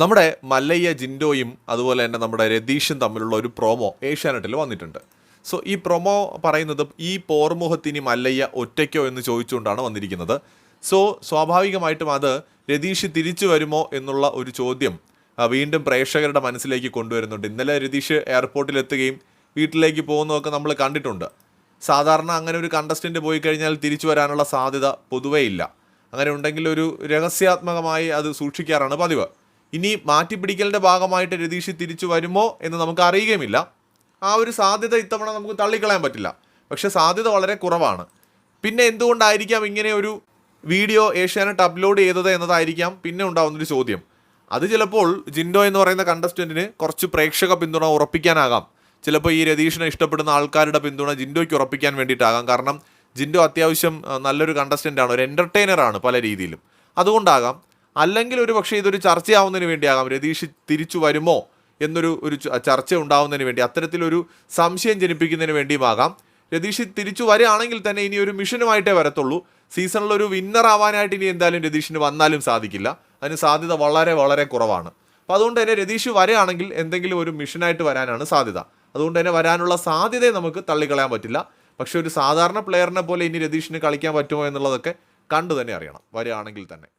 നമ്മുടെ മല്ലയ്യ ജിൻഡോയും അതുപോലെ തന്നെ നമ്മുടെ രതീഷും തമ്മിലുള്ള ഒരു പ്രൊമോ ഏഷ്യാനെറ്റിൽ വന്നിട്ടുണ്ട്. സോ ഈ പ്രൊമോ പറയുന്നത് ഈ പോർമുഖത്തിനി മല്ലയ്യ ഒറ്റയ്ക്കോ എന്ന് ചോദിച്ചുകൊണ്ടാണ് വന്നിരിക്കുന്നത്. സോ സ്വാഭാവികമായിട്ടും അത് രതീഷ് തിരിച്ചു വരുമോ എന്നുള്ള ഒരു ചോദ്യം വീണ്ടും പ്രേക്ഷകരുടെ മനസ്സിലേക്ക് കൊണ്ടുവരുന്നുണ്ട്. ഇന്നലെ രതീഷ് എയർപോർട്ടിലെത്തുകയും വീട്ടിലേക്ക് പോകുന്നതൊക്കെ നമ്മൾ കണ്ടിട്ടുണ്ട്. സാധാരണ അങ്ങനെ ഒരു കണ്ടസ്റ്റന്റ് പോയി കഴിഞ്ഞാൽ തിരിച്ചു വരാനുള്ള സാധ്യത പൊതുവേ ഇല്ല. അങ്ങനെ ഉണ്ടെങ്കിൽ ഒരു രഹസ്യാത്മകമായി അത് സൂക്ഷിക്കാറാണ് പതിവ്. ഇനി മാറ്റിപ്പിടിക്കലിന്റെ ഭാഗമായിട്ട് രതീഷ് തിരിച്ചു വരുമോ എന്ന് നമുക്ക് അറിയുകയുമില്ല. ആ ഒരു സാധ്യത ഇത്തവണ നമുക്ക് തള്ളിക്കളയാൻ പറ്റില്ല. പക്ഷേ സാധ്യത വളരെ കുറവാണ്. പിന്നെ എന്തുകൊണ്ടായിരിക്കാം ഇങ്ങനെ ഒരു വീഡിയോ ഏഷ്യാനെറ്റ് അപ്ലോഡ് ചെയ്തത് എന്നതായിരിക്കാം പിന്നെ ഉണ്ടാവുന്നൊരു ചോദ്യം. അത് ചിലപ്പോൾ ജിൻഡോ എന്ന് പറയുന്ന കണ്ടസ്റ്റന്റിന് കുറച്ച് പ്രേക്ഷക പിന്തുണ ഉറപ്പിക്കാനാകാം. ചിലപ്പോൾ ഈ രതീഷിനെ ഇഷ്ടപ്പെടുന്ന ആൾക്കാരുടെ പിന്തുണ ജിൻഡോയ്ക്ക് ഉറപ്പിക്കാൻ വേണ്ടിയിട്ടാകാം. കാരണം ജിൻഡോ അത്യാവശ്യം നല്ലൊരു കണ്ടസ്റ്റന്റാണ് ഒരു എന്റർടൈനറാണ് പല രീതിയിലും. അതുകൊണ്ടാകാം അല്ലെങ്കിൽ ഒരു പക്ഷേ ഇതൊരു ചർച്ചയാവുന്നതിന് വേണ്ടിയാകാം. രതീഷ് തിരിച്ചു വരുമോ എന്നൊരു ഒരു ചർച്ച ഉണ്ടാവുന്നതിന് വേണ്ടി അത്തരത്തിലൊരു സംശയം ജനിപ്പിക്കുന്നതിന് വേണ്ടിയുമാകാം. രതീഷ് തിരിച്ചു വരികയാണെങ്കിൽ തന്നെ ഇനി ഒരു മിഷനുമായിട്ടേ വരത്തുള്ളൂ. സീസണിൽ ഒരു വിന്നർ ആവാനായിട്ട് ഇനി എന്തായാലും രതീഷിന് വന്നാലും സാധിക്കില്ല. അതിന് സാധ്യത വളരെ വളരെ കുറവാണ്. അപ്പോൾ അതുകൊണ്ട് തന്നെ രതീഷ് വരികയാണെങ്കിൽ എന്തെങ്കിലും ഒരു മിഷനായിട്ട് വരാനാണ് സാധ്യത. അതുകൊണ്ട് തന്നെ വരാനുള്ള സാധ്യതയെ നമുക്ക് തള്ളിക്കളയാൻ പറ്റില്ല. പക്ഷേ ഒരു സാധാരണ പ്ലെയറിനെ പോലെ ഇനി രതീഷിന് കളിക്കാൻ പറ്റുമോ എന്നുള്ളതൊക്കെ കണ്ടു തന്നെ അറിയണം. വരികയാണെങ്കിൽ തന്നെ.